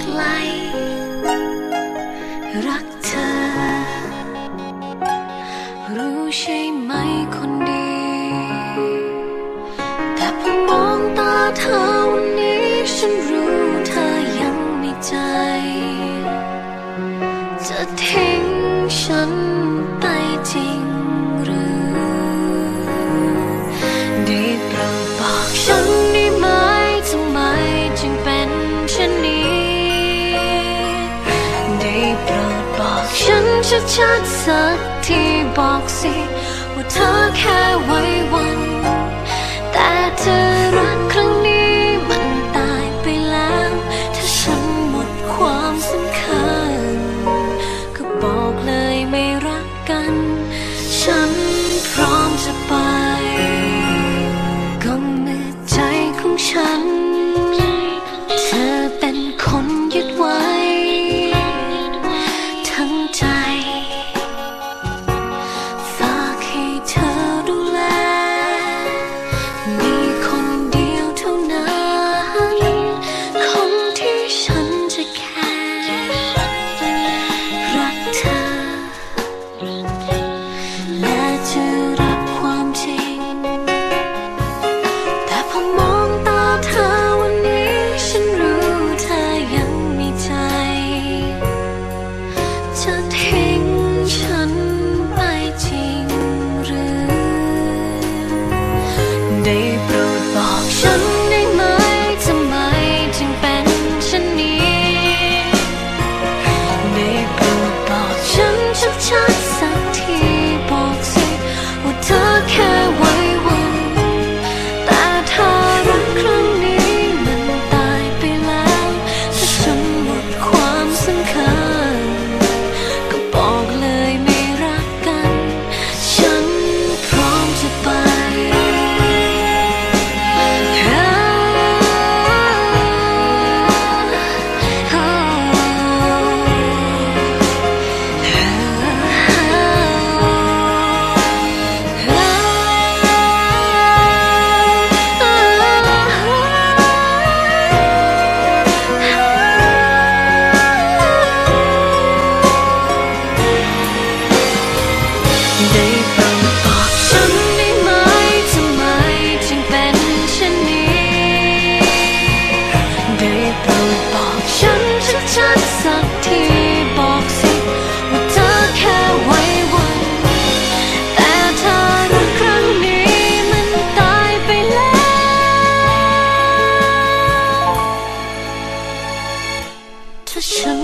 ไกลรักเธอ รู้ใช่ไหมคนดี แต่พอมองตาเธอวันนี้ฉันรู้เธอยังไม่ใจ จะทิ้งฉันไปจริงหรือดีโปรดบอก ชัดๆสักทีบอกสิ ว่าเธอแค่ไว้วัน day. ได้โปรดบอกฉันไหมทำไมจึงเป็นเช่นนี้ได้โปรดบอกฉันชัดๆสักทีบอกสิว่าเธอแค่ไว้วัน แต่เธอรักครั้งนี้มันตายไปแล้ว ถ้าฉัน